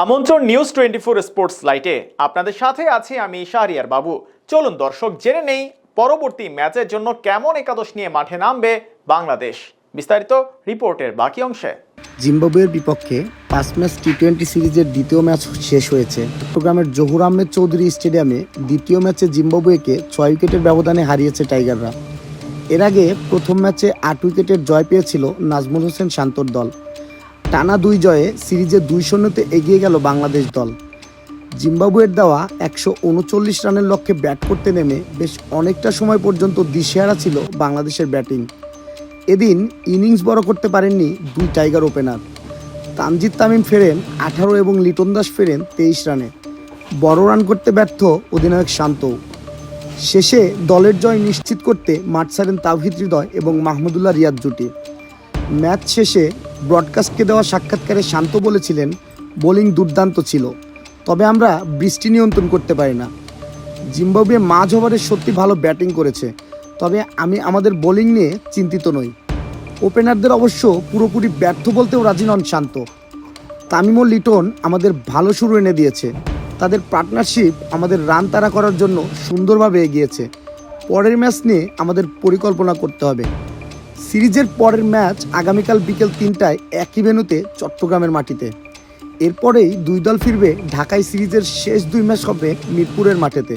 আমন্ত্রণ news twenty four sports লাইটে আপনাদের সাথে আছি আমি শাহরিয়ার বাবু। চলুন দর্শক, জেনে নেই পরবর্তী ম্যাচের জন্য কেমন একাদশ নিয়ে মাঠে নামবে বাংলাদেশ। বিস্তারিত রিপোর্টের বাকি অংশে। জিম্বাবুয়ের বিপক্ষে পাঁচ ম্যাচ টি টোয়েন্টি সিরিজের দ্বিতীয় ম্যাচ শেষ হয়েছে। চট্টগ্রামের জহুর আহমেদ চৌধুরী স্টেডিয়ামে দ্বিতীয় ম্যাচে জিম্বাবুয়েকে ছয় উইকেটের ব্যবধানে হারিয়েছে টাইগাররা। এর আগে প্রথম ম্যাচে আট উইকেটের জয় পেয়েছিল নাজমুল হোসেন শান্তর দল। টানা দুই জয়ে সিরিজে দুই শূন্যতে এগিয়ে গেল বাংলাদেশ দল। জিম্বাবুয়ের দেওয়া একশো উনচল্লিশ রানের লক্ষ্যে ব্যাট করতে নেমে বেশ অনেকটা সময় পর্যন্ত দিশেহারা ছিল বাংলাদেশের ব্যাটিং। এদিন ইনিংস বড় করতে পারেননি দুই টাইগার ওপেনার। তানজিদ তামিম ফেরেন আঠারো এবং লিটন দাস ফেরেন তেইশ রানে। বড় রান করতে ব্যর্থ অধিনায়ক শান্ত শেষে দলের জয় নিশ্চিত করতে মাঠ ছাড়েন তাওহিদ হৃদয় এবং মাহমুদুল্লাহ রিয়াদ জুটি। ম্যাচ শেষে ব্রডকাস্টকে দেওয়া সাক্ষাৎকারে শান্ত বলেছিলেন, বোলিং দুর্দান্ত ছিল। তবে আমরা বৃষ্টি নিয়ন্ত্রণ করতে পারি না। জিম্বাবুয়ে মাঝ ওভারে সত্যি ভালো ব্যাটিং করেছে, তবে আমি আমাদের বোলিং নিয়ে চিন্তিত নই। ওপেনারদের অবশ্য পুরোপুরি ব্যর্থ বলতেও রাজি নন শান্ত। তামিম ও লিটন আমাদের ভালো শুরু এনে দিয়েছে। তাদের পার্টনারশিপ আমাদের রান তাড়া করার জন্য সুন্দরভাবে এগিয়েছে। পরের ম্যাচ নিয়ে আমাদের পরিকল্পনা করতে হবে। সিরিজের পরের ম্যাচ আগামীকাল বিকেল তিনটায় একই ভেন্যুতে চট্টগ্রামের মাটিতে। এরপরেই দুই দল ফিরবে ঢাকায় সিরিজের শেষ দুই ম্যাচ হবে মিরপুরের মাঠেতে।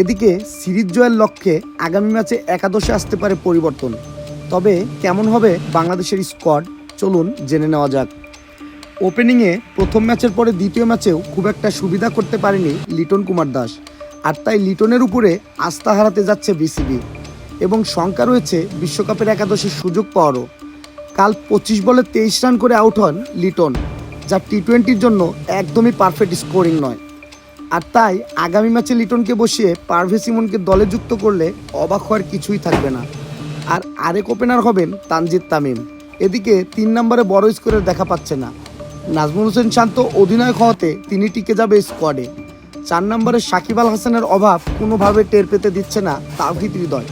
এদিকে সিরিজ জয়ের লক্ষ্যে আগামী ম্যাচে একাদশে আসতে পারে পরিবর্তন। তবে কেমন হবে বাংলাদেশের স্কোয়াড, চলুন জেনে নেওয়া যাক। ওপেনিংয়ে প্রথম ম্যাচের পরে দ্বিতীয় ম্যাচেও খুব একটা সুবিধা করতে পারেনি লিটন কুমার দাস। আর তাই লিটনের উপরে আস্থা হারাতে যাচ্ছে বিসিবি। এবং শঙ্কা রয়েছে বিশ্বকাপের একাদশের সুযোগ পাওয়ারও। কাল পঁচিশ বলে তেইশ রান করে আউট হন লিটন, যা টি টোয়েন্টির জন্য একদমই পারফেক্ট স্কোরিং নয়। আর তাই আগামী ম্যাচে লিটনকে বসিয়ে পারভেজ ইমনকে দলে যুক্ত করলে অবাক হওয়ার কিছুই থাকবে না। আর আরেক ওপেনার হবেন তানজিদ তামিম। এদিকে তিন নম্বরে বড় স্কোরের দেখা পাচ্ছে না। নাজমুল হোসেন শান্ত অধিনায়ক হওয়াতে তিনি টিকে যাবে স্কোয়াডে। চার নম্বরে সাকিব আল হাসানের অভাব কোনোভাবে টের পেতে দিচ্ছে না তাওহিদ হৃদয়।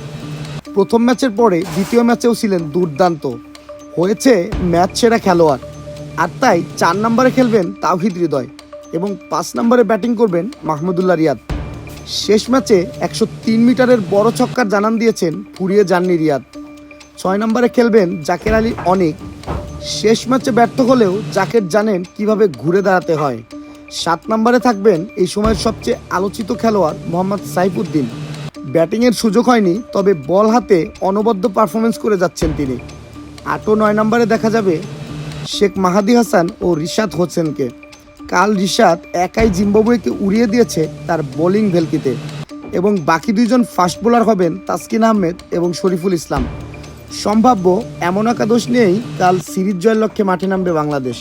প্রথম ম্যাচের পরে দ্বিতীয় ম্যাচেও ছিলেন দুর্দান্ত। হয়েছে ম্যাচ সেরা খেলোয়াড়। আর তাই চার নম্বরে খেলবেন তাওহিদ হৃদয় এবং পাঁচ নম্বরে ব্যাটিং করবেন মাহমুদুল্লাহ রিয়াদ। শেষ ম্যাচে একশো তিন মিটারের বড় ছক্কার জানান দিয়েছেন ফুরিয়ে যাননি রিয়াদ। ছয় নম্বরে খেলবেন জাকের আলী অনেক। শেষ ম্যাচে ব্যর্থ হলেও জাকের জানেন কীভাবে ঘুরে দাঁড়াতে হয়। সাত নম্বরে থাকবেন এই সময়ের সবচেয়ে আলোচিত খেলোয়াড় মোহাম্মদ সাইফুদ্দিন। ব্যাটিংয়ের সুযোগ হয়নি, তবে বল হাতে অনবদ্য পারফরমেন্স করে যাচ্ছেন তিনি। আট নয় নম্বরে দেখা যাবে শেখ মাহাদি হাসান ও রিশাদ হোসেনকে। কাল রিশাদ একাই জিম্বাবুয়েকে উড়িয়ে দিয়েছে তার বোলিং ভেলকিতে। এবং বাকি দুইজন ফাস্ট বোলার হবেন তাসকিন আহমেদ এবং শরীফুল ইসলাম। সম্ভাব্য এমন একাদশ নিয়েই কাল সিরিজ জয়ের লক্ষ্যে মাঠে নামবে বাংলাদেশ।